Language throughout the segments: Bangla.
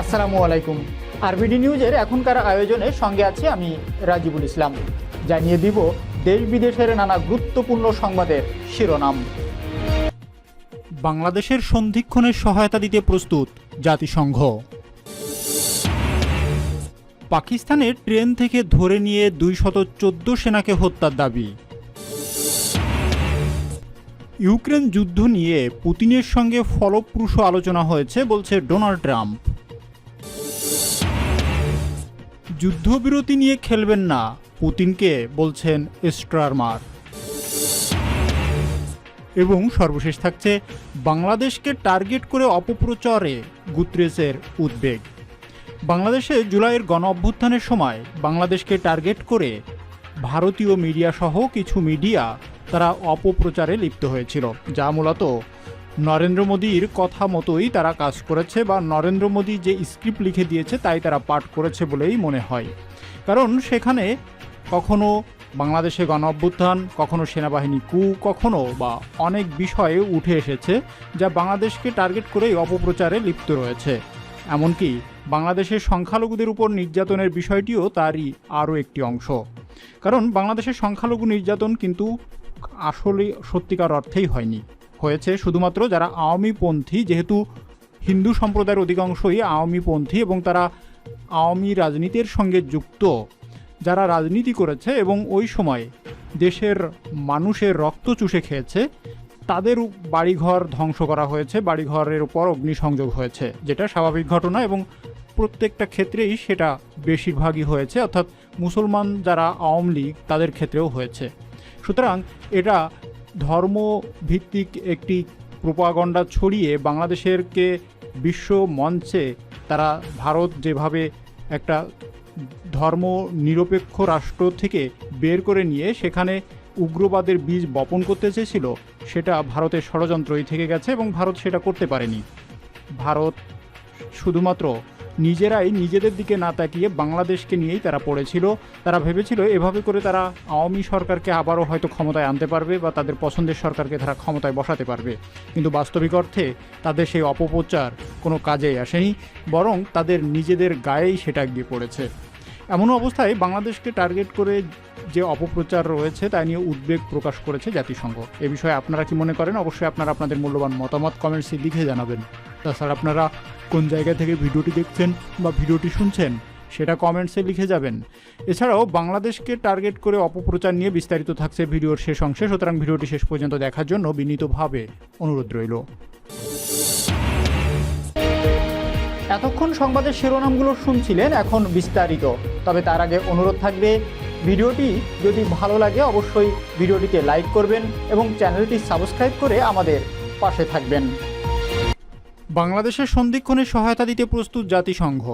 আসসালামু আলাইকুম। আরবিডি নিউজের এখনকার আয়োজনে সঙ্গে আছি আমি রাজিবুল ইসলাম। জানিয়ে দিব, দেশ বিদেশের নানা গুরুত্বপূর্ণ সংবাদের শিরোনাম। বাংলাদেশের সন্ধিক্ষণের সহায়তা দিতে প্রস্তুত জাতিসংঘ। পাকিস্তানের ট্রেন থেকে ধরে নিয়ে দুই শত চোদ্দ সেনাকে হত্যার দাবি। ইউক্রেন যুদ্ধ নিয়ে পুতিনের সঙ্গে ফলপ্রসূ আলোচনা হয়েছে, বলছে ডোনাল্ড ট্রাম্প। যুদ্ধবিরতি নিয়ে খেলবেন না, পুতিনকে বলছেন স্ট্রারমার এবং সর্বশেষ থাকছে বাংলাদেশকে টার্গেট করে অপপ্রচারে গুত্রেসের উদ্বেগ। বাংলাদেশে জুলাইয়ের গণ অভ্যুত্থানের সময় বাংলাদেশকে টার্গেট করে ভারতীয় মিডিয়া সহ কিছু মিডিয়া তারা অপপ্রচারে লিপ্ত হয়েছিল, যা মূলত নরেন্দ্র মোদীর কথা মতোই তারা কাজ করেছে বা নরেন্দ্র মোদী যে স্ক্রিপ্ট লিখে দিয়েছে তাই তারা পাঠ করেছে বলেই মনে হয়। কারণ সেখানে কখনো বাংলাদেশে গণ অভ্যুত্থান, কখনো সেনাবাহিনী কু, কখনো বা অনেক বিষয়ে উঠে এসেছে যা বাংলাদেশকে টার্গেট করেই অপপ্রচারে লিপ্ত রয়েছে। এমনকি বাংলাদেশের সংখ্যালঘুদের উপর নির্যাতনের বিষয়টিও তারই আরও একটি অংশ। কারণ বাংলাদেশের সংখ্যালঘু নির্যাতন কিন্তু আসলে সত্যিকার অর্থেই হয়নি। হয়েছে শুধুমাত্র যারা আওয়ামীপন্থী, যেহেতু হিন্দু সম্প্রদায়ের অধিকাংশই আওয়ামীপন্থী এবং তারা আওয়ামী রাজনীতির সঙ্গে যুক্ত, যারা রাজনীতি করেছে এবং ওই সময় দেশের মানুষের রক্ত চুষে খেয়েছে, তাদের বাড়িঘর ধ্বংস করা হয়েছে, বাড়িঘরের উপর অগ্নিসংযোগ হয়েছে, যেটা স্বাভাবিক ঘটনা এবং প্রত্যেকটা ক্ষেত্রেই সেটা বেশিরভাগই হয়েছে, অর্থাৎ মুসলমান যারা আওয়ামী লীগ, তাদের ক্ষেত্রেও হয়েছে। সুতরাং এটা ধর্মভিত্তিক একটি প্রোপাগণ্ডা ছড়িয়ে বাংলাদেশেরকে বিশ্ব মঞ্চে তারা ভারত যেভাবে একটা ধর্ম নিরপেক্ষ রাষ্ট্র থেকে বের করে নিয়ে সেখানে উগ্রবাদের বীজ বপন করতে চেয়েছিল, সেটা ভারতের ষড়যন্ত্রই থেকে গেছে এবং ভারত সেটা করতে পারেনি। ভারত শুধুমাত্র নিজেরাই নিজেদের দিকে না তাকিয়ে বাংলাদেশকে নিয়েই তারা পড়েছিল। তারা ভেবেছিল এভাবে করে তারা আওয়ামী সরকারকে আবারও হয়তো ক্ষমতায় আনতে পারবে বা তাদের পছন্দের সরকারকে তারা ক্ষমতায় বসাতে পারবে। কিন্তু বাস্তবিক অর্থে তাদের সেই অপপ্রচার কোনো কাজেই আসেনি, বরং তাদের নিজেদের গায়েই সেটা গিয়ে পড়েছে। এমন অবস্থায় বাংলাদেশকে টার্গেট করে যে অপপ্রচার রয়েছে তা নিয়ে উদ্বেগ প্রকাশ করেছে জাতিসংঘ। এ বিষয়ে আপনারা কি মনে করেন? অবশ্যই আপনারা আপনাদের মূল্যবান মতামত কমেন্টসে লিখে জানাবেন। তাছাড়া আপনারা কোন জায়গা থেকে ভিডিওটি দেখছেন বা ভিডিওটি শুনছেন, সেটা কমেন্টসে লিখে যাবেন। এছাড়াও বাংলাদেশকে টার্গেট করে অপপ্রচার নিয়ে বিস্তারিত থাকছে ভিডিওর শেষ অংশে, সুতরাং ভিডিওটি শেষ পর্যন্ত দেখার জন্য বিনীতভাবে অনুরোধ রইল। এতক্ষণ সংবাদের শিরোনামগুলো শুনছিলেন, এখন বিস্তারিত। তবে তার আগে অনুরোধ থাকবে, ভিডিওটি যদি ভালো লাগে অবশ্যই ভিডিওটিকে লাইক করবেন এবং চ্যানেলটি সাবস্ক্রাইব করে আমাদের পাশে থাকবেন। বাংলাদেশের সন্ধিক্ষণে সহায়তা দিতে প্রস্তুত জাতিসংঘ।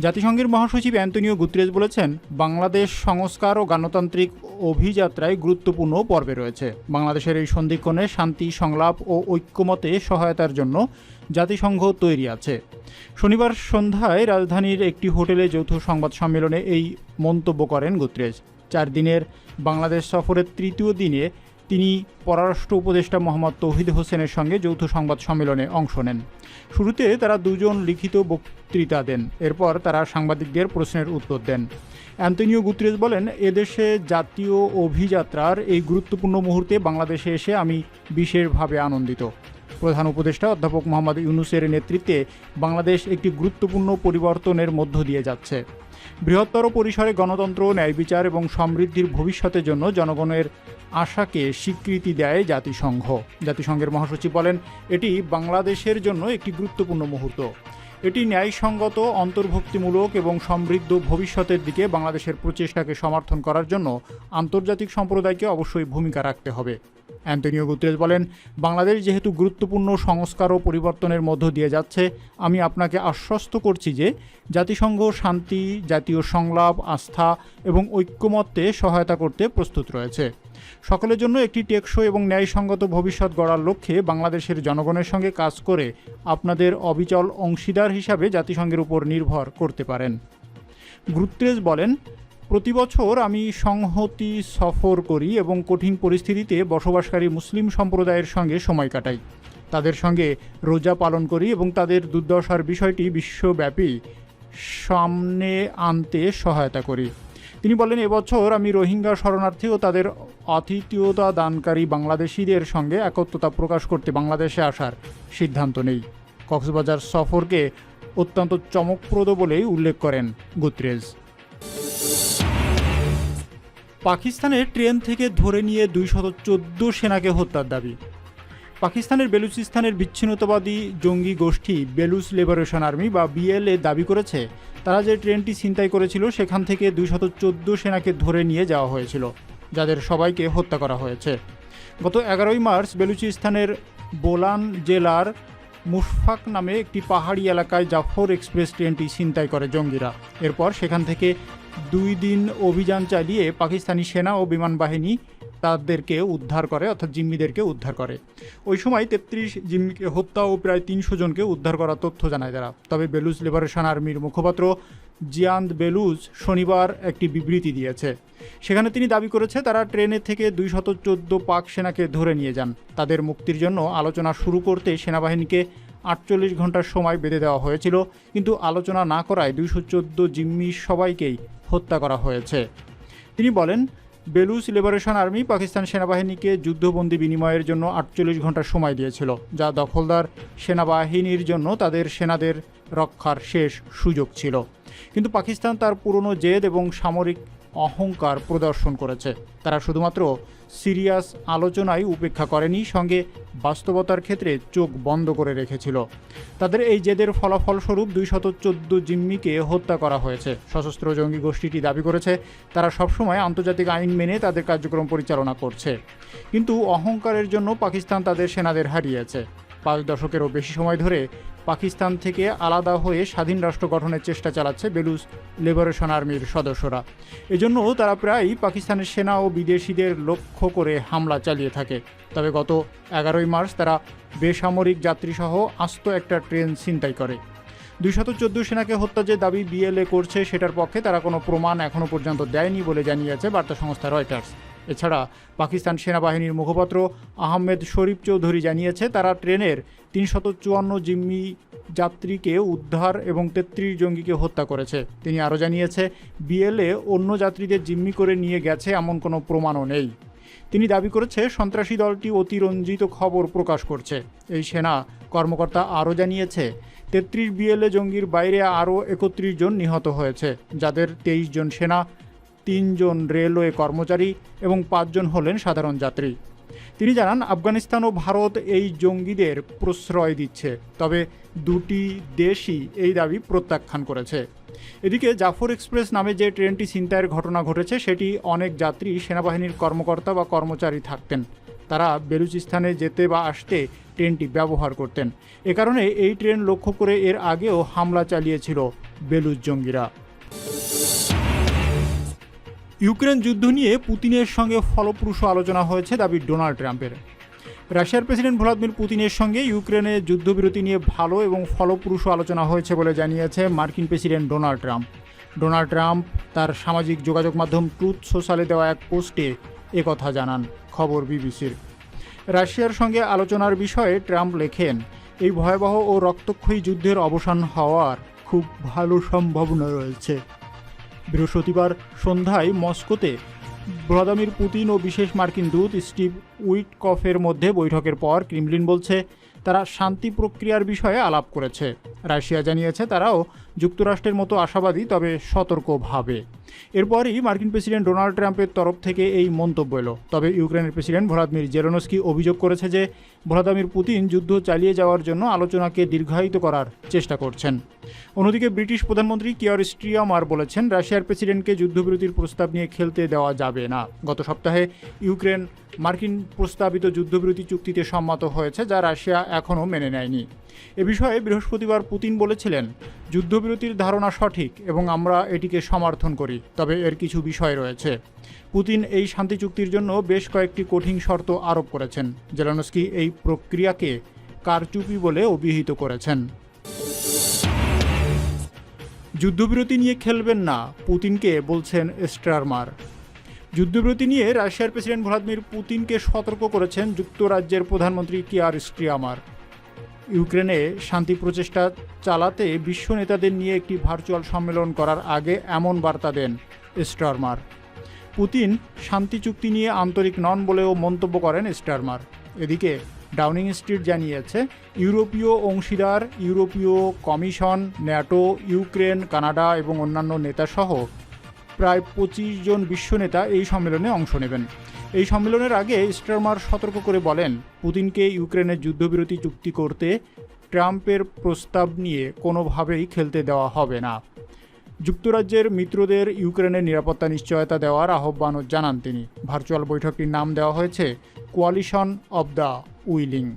জাতিসংঘের মহাসচিব অ্যান্টনিও গুত্রেস বলেছেন, বাংলাদেশ সংস্কার ও গণতান্ত্রিক অভিযাত্রায় গুরুত্বপূর্ণ পর্বে রয়েছে। বাংলাদেশের এই সন্ধিক্ষণে শান্তি, সংলাপ ও ঐক্যমতে সহায়তার জন্য জাতিসংঘ তৈরি আছে। শনিবার সন্ধ্যায় রাজধানীর একটি হোটেলে যৌথ সংবাদ সম্মেলনে এই মন্তব্য করেন গুত্রেজ। চার দিনের বাংলাদেশ সফরের তৃতীয় দিনে তিনি পররাষ্ট্র উপদেষ্টা মোহাম্মদ তৌহিদ হোসেনের সঙ্গে যৌথ সংবাদ সম্মেলনে অংশ নেন। শুরুতে তারা দুজন লিখিত বক্তৃতা দেন, এরপর তারা সাংবাদিকদের প্রশ্নের উত্তর দেন। অ্যান্তনিও গুত্রেজ বলেন, এদেশে জাতীয় অভিযাত্রার এই গুরুত্বপূর্ণ মুহূর্তে বাংলাদেশে এসে আমি বিশেষভাবে আনন্দিত। প্রধান উপদেষ্টা অধ্যাপক মোহাম্মদ ইউনুসের নেতৃত্বে বাংলাদেশ একটি গুরুত্বপূর্ণ পরিবর্তনের মধ্য দিয়ে যাচ্ছে। বৃহত্তর পরিসরে গণতন্ত্র, ন্যায় বিচার এবং সমৃদ্ধির ভবিষ্যতের জন্য জনগণের আশাকে স্বীকৃতি দেয় জাতিসংঘ। জাতিসংঘের মহাসচিব বলেন, এটি বাংলাদেশের জন্য একটি গুরুত্বপূর্ণ মুহূর্ত। এটি ন্যায়সঙ্গত, অন্তর্ভুক্তিমূলক এবং সমৃদ্ধ ভবিষ্যতের দিকে বাংলাদেশের প্রচেষ্টাকে সমর্থন করার জন্য আন্তর্জাতিক সম্প্রদায়কে অবশ্যই ভূমিকা রাখতে হবে। অ্যান্টনিও গুত্রেস বলেন, বাংলাদেশ যেহেতু গুরুত্বপূর্ণ সংস্কার ও পরিবর্তনের মধ্য দিয়ে যাচ্ছে, আমি আপনাকে আশ্বস্ত করছি যে জাতিসংঘ শান্তি, জাতীয় সংলাপ, আস্থা এবং ঐক্যমত্যে সহায়তা করতে প্রস্তুত রয়েছে। সকলের জন্য একটি টেকসই এবং ন্যায়সঙ্গত ভবিষ্যৎ গড়ার লক্ষ্যে বাংলাদেশের জনগণের সঙ্গে কাজ করে আপনাদের অবিচল অংশীদার হিসাবে জাতিসংঘের উপর নির্ভর করতে পারেন। গুত্রেজ বলেন প্রতি বছর আমি সংহতি সফর করি এবং কঠিন পরিস্থিতিতে বসবাসকারী মুসলিম সম্প্রদায়ের সঙ্গে সময় কাটাই। তাদের সঙ্গে রোজা পালন করি এবং তাদের দুর্দশার বিষয়টি বিশ্বব্যাপী সামনে আনতে সহায়তা করি। তিনি বলেন, এবছর আমি রোহিঙ্গা শরণার্থী ও তাদের আতিথিয়তা দানকারী বাংলাদেশিদের সঙ্গে একত্রতা প্রকাশ করতে বাংলাদেশে আসার সিদ্ধান্ত নেই। কক্সবাজার সফরকে অত্যন্ত চমকপ্রদ বলেই উল্লেখ করেন গুত্রেজ। পাকিস্তানের ট্রেন থেকে ধরে নিয়ে দুই দুইশত চোদ্দ সেনাকে হত্যার দাবি। পাকিস্তানের বেলুচিস্তানের বিচ্ছিন্নতাবাদী জঙ্গি গোষ্ঠী বেলুচ লিবারেশন আর্মি বা বিএলএ দাবি করেছে, তারা যে ট্রেনটি ছিনতাই করেছিল সেখান থেকে দুই দুইশত চোদ্দ সেনাকে ধরে নিয়ে যাওয়া হয়েছিল, যাদের সবাইকে হত্যা করা হয়েছে। গত এগারোই মার্চ বেলুচিস্তানের বোলান জেলার মুশফাক নামে একটি পাহাড়ি এলাকায় জাফর এক্সপ্রেস ট্রেনটি ছিনতাই করে জঙ্গিরা। এরপর সেখান থেকে দুই দিন অভিযান চালিয়ে পাকিস্তানি সেনা ও বিমান বাহিনী তাদেরকে উদ্ধার করে, অর্থাৎ জিম্মিদেরকে উদ্ধার করে। ওই সময় তেত্রিশ জিম্মিকে হত্যা ও প্রায় তিনশো জনকে উদ্ধার করার তথ্য জানায় তারা। তবে বেলুচ লিবারেশন আর্মির মুখপাত্র জিয়ান্দ বেলুজ শনিবার একটি বিবৃতি দিয়েছে। সেখানে তিনি দাবি করেছে, তারা ট্রেনে থেকে দুই শত চোদ্দ পাক সেনাকে ধরে নিয়ে যান। তাদের মুক্তির জন্য আলোচনা শুরু করতে সেনাবাহিনীকে আটচল্লিশ ঘণ্টার সময় বেঁধে দেওয়া হয়েছিল। কিন্তু আলোচনা না করায় দুইশো চোদ্দ জিম্মি সবাইকেই হত্যা করা হয়েছে। তিনি বলেন বেলুস লিবারেশন আর্মি পাকিস্তান সেনাবাহিনীকে যুদ্ধবন্দি বিনিময়ের জন্য আটচল্লিশ ঘণ্টা সময় দিয়েছিল, যা দখলদার সেনাবাহিনীর জন্য তাদের সেনাদের রক্ষার শেষ সুযোগ ছিল। কিন্তু পাকিস্তান তার পুরনো জেদ এবং সামরিক অহংকার প্রদর্শন করেছে। তারা শুধুমাত্র সিরিয়াস আলোচনায় উপেক্ষা করেনি, সঙ্গে বাস্তবতার ক্ষেত্রে চোখ বন্ধ করে রেখেছিল। তাদের এই জেদের ফলাফলস্বরূপ দুই শত চোদ্দ জিম্মিকে হত্যা করা হয়েছে। সশস্ত্র জঙ্গি গোষ্ঠীটি দাবি করেছে, তারা সবসময় আন্তর্জাতিক আইন মেনে তাদের কার্যক্রম পরিচালনা করছে। কিন্তু অহংকারের জন্য পাকিস্তান তাদের সেনাদের হারিয়েছে। পাঁচ দশকেরও বেশি সময় ধরে পাকিস্তান থেকে আলাদা হয়ে স্বাধীন রাষ্ট্র গঠনের চেষ্টা চালাচ্ছে বেলুচ লিবারেশন আর্মির সদস্যরা। এজন্য তারা প্রায়ই পাকিস্তানের সেনা ও বিদেশিদের লক্ষ্য করে হামলা চালিয়ে থাকে। তবে গত এগারোই মার্চ তারা বেসামরিক যাত্রীসহ আস্ত একটা ট্রেন ছিনতাই করে। দুইশত সেনাকে হত্যা যে দাবি বিএলএ করছে সেটার পক্ষে তারা কোনো প্রমাণ এখনও পর্যন্ত দেয়নি বলে জানিয়েছে বার্তা সংস্থা রয়টার্স। এছাড়া পাকিস্তান সেনাবাহিনীর মুখপাত্র আহমেদ শরীফ চৌধুরী জানিয়েছে, তারা ট্রেনের তিনশত চুয়ান্ন জিম্মি যাত্রীকে উদ্ধার এবং তেত্রিশ জঙ্গিকে হত্যা করেছে। তিনি আরও জানিয়েছে, বিএলএ অন্য যাত্রীদের জিম্মি করে নিয়ে গেছে এমন কোনো প্রমাণও নেই। তিনি দাবি করেছে, সন্ত্রাসী দলটি অতিরঞ্জিত খবর প্রকাশ করছে। এই সেনা কর্মকর্তা আরও জানিয়েছে তেত্রিশ বিএলএ জঙ্গির বাইরে আরও একত্রিশ জন নিহত হয়েছে, যাদের তেইশ জন সেনা তিনজন রেলওয়ে কর্মচারী এবং পাঁচজন হলেন সাধারণ যাত্রী। তিনি জানান, আফগানিস্তান ও ভারত এই জঙ্গিদের প্রশ্রয় দিচ্ছে, তবে দুটি দেশই এই দাবি প্রত্যাখ্যান করেছে। এদিকে জাফর এক্সপ্রেস নামে যে ট্রেনটি ছিনতাইয়ের ঘটনা ঘটেছে, সেটি অনেক যাত্রী, সেনাবাহিনীর কর্মকর্তা বা কর্মচারী থাকতেন। তারা বেলুচিস্তানে যেতে বা আসতে ট্রেনটি ব্যবহার করতেন। এ কারণে এই ট্রেন লক্ষ্য করে এর আগেও হামলা চালিয়েছিল বেলুচ জঙ্গিরা। ইউক্রেন যুদ্ধ নিয়ে পুতিনের সঙ্গে ফলপ্রসূ আলোচনা হয়েছে দাবি ডোনাল্ড ট্রাম্পের। রাশিয়ার প্রেসিডেন্ট ভ্লাদিমির পুতিনের সঙ্গে ইউক্রেনে যুদ্ধবিরতি নিয়ে ভালো এবং ফলপ্রসূ আলোচনা হয়েছে বলে জানিয়েছে মার্কিন president Donald Trump. Donald Trump তার সামাজিক যোগাযোগ মাধ্যম ট্রুথ সোশ্যালে দেওয়া এক পোস্টে একথা জানান। খবর বিবিসির। রাশিয়ার সঙ্গে আলোচনার বিষয়ে ট্রাম্প লেখেন, এই ভয়াবহ ও রক্তক্ষয়ী যুদ্ধের অবসান হওয়ার খুব ভালো সম্ভাবনা রয়েছে। বৃহস্পতিবার সন্ধ্যায় মস্কোতে ভ্লাদিমির পুতিন ও বিশেষ মার্কিন দূত স্টিভ উইটকফের মধ্যে বৈঠকের পর ক্রিমলিন বলছে, তারা শান্তি প্রক্রিয়ার বিষয়ে আলাপ করেছে। রাশিয়া জানিয়েছে তারাও যুক্তরাষ্ট্রের মতো আশাবাদী, তবে সতর্কভাবে। এরপরই মার্কিন প্রেসিডেন্ট ডোনাল্ড ট্রাম্পের তরফ থেকে এই মন্তব্য এলো। তবে ইউক্রেনের প্রেসিডেন্ট ভ্লাদিমির জেরোনস্কি অভিযোগ করেছে যে, ভ্লাদিমির পুতিন যুদ্ধ চালিয়ে যাওয়ার জন্য আলোচনাকে দীর্ঘায়িত করার চেষ্টা করছেন। অন্যদিকে ব্রিটিশ প্রধানমন্ত্রী কিয়র স্ট্রিয়ামার বলেছেন, রাশিয়ার প্রেসিডেন্টকে যুদ্ধবিরতির প্রস্তাব নিয়ে খেলতে দেওয়া যাবে না। গত সপ্তাহে ইউক্রেন মার্কিন প্রস্তাবিত যুদ্ধবিরতি চুক্তিতে সম্মত হয়েছে, যা রাশিয়া এখনও মেনে নেয়নি। এ বিষয়ে বৃহস্পতিবার পুতিন বলেছিলেন যুদ্ধবিরতির ধারণা সঠিক এবং আমরা এটিকে সমর্থন করি, তবে এর কিছু বিষয় রয়েছে। পুতিন এই শান্তি চুক্তির জন্য বেশ কয়েকটি কঠিন শর্ত আরোপ করেছেন। জেলানস্কি এই প্রক্রিয়াকে কারচুপি বলে অভিহিত করেছেন। যুদ্ধবিরতি নিয়ে খেলবেন না, পুতিনকে বলছেন স্টারমার যুদ্ধবিরতি নিয়ে রাশিয়ার প্রেসিডেন্ট ভ্লাদিমির পুতিনকে সতর্ক করেছেন যুক্তরাজ্যের প্রধানমন্ত্রী কিয়ার স্ট্রিয়ামার। ইউক্রেনে শান্তি প্রচেষ্টা চালাতে বিশ্ব নেতাদের নিয়ে একটি ভার্চুয়াল সম্মেলন করার আগে এমন বার্তা দেন স্টারমার। পুতিন শান্তি চুক্তি নিয়ে আন্তরিক নন বলেও মন্তব্য করেন স্টারমার। এদিকে ডাউনিং স্ট্রিট জানিয়েছে, ইউরোপীয় অংশীদার, ইউরোপীয় কমিশন, ন্যাটো, ইউক্রেন, কানাডা এবং অন্যান্য নেতাসহ প্রায় পঁচিশ জন বিশ্ব নেতা এই সম্মেলনে অংশ নেবেন। এই সম্মেলনের আগে স্টারমার সতর্ক করে বলেন, পুতিনকে ইউক্রেনের যুদ্ধবিরতি চুক্তি করতে ট্রাম্পের প্রস্তাব নিয়ে কোনোভাবেই খেলতে দেওয়া হবে না। যুক্তরাজ্যের মিত্রদের ইউক্রেনের নিরাপত্তা নিশ্চয়তা দেওয়ার আহ্বানও জানান তিনি। ভার্চুয়াল বৈঠকটির নাম দেওয়া হয়েছে কোয়ালিশন অব দ্য উইলিং।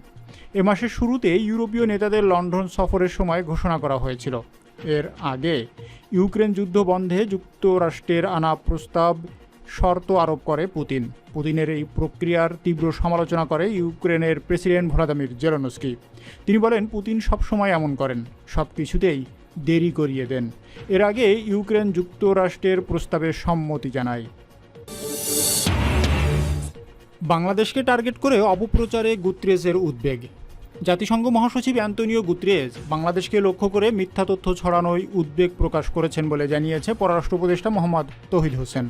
এ মাসের শুরুতে ইউরোপীয় নেতাদের লন্ডন সফরের সময় ঘোষণা করা হয়েছিল। এর আগে ইউক্রেন যুদ্ধ বন্ধে যুক্তরাষ্ট্রের আনা প্রস্তাব শর্ত আরোপ করে পুতিন। পুতিনের এই প্রক্রিয়ার তীব্র সমালোচনা করে ইউক্রেনের প্রেসিডেন্ট ভ্লাদিমির জেলনস্কি। তিনি বলেন, পুতিন সবসময় এমন করেন। সব কিছুতেই দেরি করিয়ে দেন। এর আগে ইউক্রেন যুক্তরাষ্ট্রের প্রস্তাবে সম্মতি জানায়। বাংলাদেশকে টার্গেট করে অপপ্রচারে গুত্রেজের উদ্বেগ। জাতিসংঘ মহাসচিব অ্যান্তনিও গুত্রেজ বাংলাদেশকে লক্ষ্য করে মিথ্যা তথ্য ছড়ানোয় উদ্বেগ প্রকাশ করেছেন বলে জানিয়েছে পররাষ্ট্র উপদেষ্টা মোহাম্মদ তহিদ হোসেন।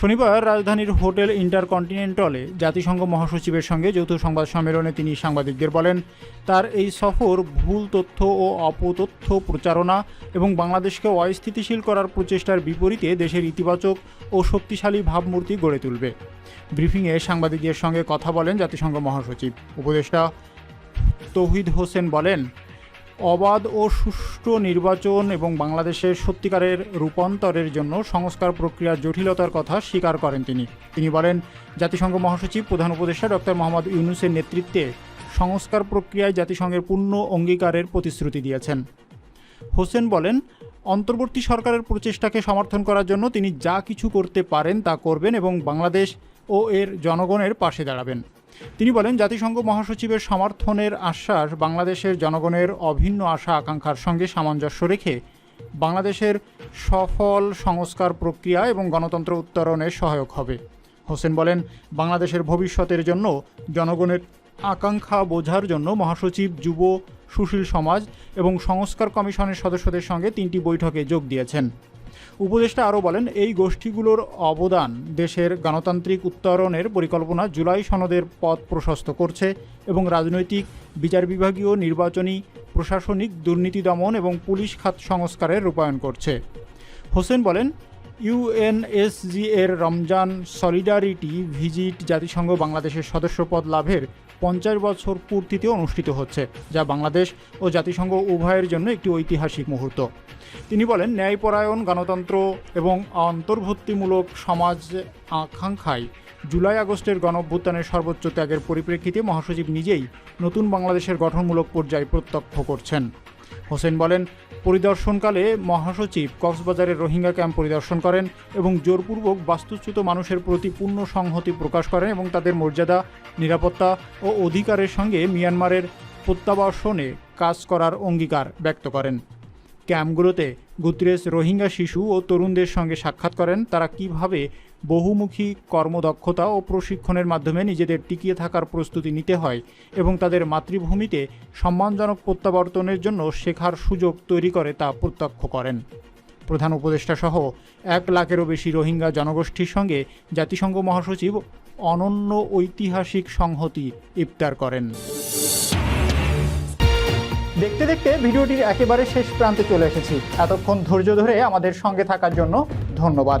শনিবার রাজধানীর হোটেল ইন্টারকন্টিনেন্টালে জাতিসংঘ মহাসচিবের সঙ্গে যৌথ সংবাদ সম্মেলনে তিনি সাংবাদিকদের বলেন, তার এই সফর ভুল তথ্য ও অপতথ্য প্রচারণা এবং বাংলাদেশকে অস্থিতিশীল করার প্রচেষ্টার বিপরীতে দেশের ইতিবাচক ও শক্তিশালী ভাবমূর্তি গড়ে তুলবে। ব্রিফিংয়ে সাংবাদিকদের সঙ্গে কথা বলেন জাতিসংঘ মহাসচিব। উপদেষ্টা তৌহিদ হোসেন বলেন অবাধ ও সুষ্ঠু নির্বাচন এবং বাংলাদেশের সত্যিকারের রূপান্তরের জন্য সংস্কার প্রক্রিয়ার জটিলতার কথা স্বীকার করেন তিনি। তিনি বলেন, জাতিসংঘ মহাসচিব, প্রধান উপদেষ্টা ডক্টর মোহাম্মদ ইউনুসের নেতৃত্বে সংস্কার প্রক্রিয়ায় জাতিসংঘের পূর্ণ অঙ্গীকারের প্রতিশ্রুতি দিয়েছেন। হোসেন বলেন, অন্তর্বর্তী সরকারের প্রচেষ্টাকে সমর্থন করার জন্য তিনি যা কিছু করতে পারেন তা করবেন এবং বাংলাদেশ ও এর জনগণের পাশে দাঁড়াবেন। তিনি বলেন, জাতিসংঘ মহাসচিবের সমর্থনের আশ্বাস বাংলাদেশের জনগণের অভিন্ন আশা আকাঙ্ক্ষার সঙ্গে সামঞ্জস্য রেখে বাংলাদেশের সফল সংস্কার প্রক্রিয়া এবং গণতন্ত্র উত্তরণে সহায়ক হবে। হোসেন বলেন, বাংলাদেশের ভবিষ্যতের জন্য জনগণের আকাঙ্ক্ষা বোঝার জন্য মহাসচিব, যুব, সুশীল সমাজ এবং সংস্কার কমিশনের সদস্যদের সঙ্গে তিনটি বৈঠকে যোগ দিয়েছেন। উপদেষ্টা আরও বলেন, এই গোষ্ঠীগুলোর অবদান দেশের গণতান্ত্রিক উত্তরণের পরিকল্পনা জুলাই সনদের পথ প্রশস্ত করছে এবং রাজনৈতিক বিচার বিভাগীয় নির্বাচনী, প্রশাসনিক দুর্নীতি দমন এবং পুলিশ খাত সংস্কারের রূপায়ণ করছে। হোসেন বলেন ইউএনএসজি এর রমজান সলিডারিটি ভিজিট জাতিসংঘ বাংলাদেশের সদস্যপদ লাভের পঞ্চাশ বছর পূর্তিতে অনুষ্ঠিত হচ্ছে, যা বাংলাদেশ ও জাতিসংঘ উভয়ের জন্য একটি ঐতিহাসিক মুহূর্ত। তিনি বলেন, ন্যায়পরায়ণ গণতন্ত্র এবং অন্তর্ভুক্তিমূলক সমাজ আকাঙ্ক্ষায় জুলাই আগস্টের গণঅভ্যুত্থানের সর্বোচ্চ ত্যাগের পরিপ্রেক্ষিতে মহাসচিব নিজেই নতুন বাংলাদেশের গঠনমূলক পর্যায় প্রত্যক্ষ করছেন। হোসেন বলেন, পরিদর্শনকালে মহাসচিব কক্সবাজারের রোহিঙ্গা ক্যাম্প পরিদর্শন করেন এবং জোরপূর্বক বাস্তুচ্যুত মানুষের প্রতি পূর্ণ সংহতি প্রকাশ করেন এবং তাদের মর্যাদা, নিরাপত্তা ও অধিকারের সঙ্গে মিয়ানমারের প্রত্যাবাসনে কাজ করার অঙ্গীকার ব্যক্ত করেন। ক্যাম্পগুলোতে গুত্রেস রোহিঙ্গা শিশু ও তরুণদের সঙ্গে সাক্ষাৎ করেন, তারা কীভাবে বহুমুখী কর্মদক্ষতা ও প্রশিক্ষণের মাধ্যমে নিজেদের টিকিয়ে থাকার প্রস্তুতি নিতে হয় এবং তাদের মাতৃভূমিতে সম্মানজনক প্রত্যাবর্তনের জন্য শেখার সুযোগ তৈরি করে তা প্রত্যক্ষ করেন। প্রধান উপদেষ্টা সহ এক লাখেরও বেশি রোহিঙ্গা জনগোষ্ঠীর সঙ্গে জাতিসংঘ মহাসচিব অনন্য ঐতিহাসিক সংহতি ইফতার করেন। দেখতে দেখতে ভিডিওটির একেবারে শেষ প্রান্তে চলে এসেছি। এতক্ষণ ধৈর্য ধরে আমাদের সঙ্গে থাকার জন্য ধন্যবাদ।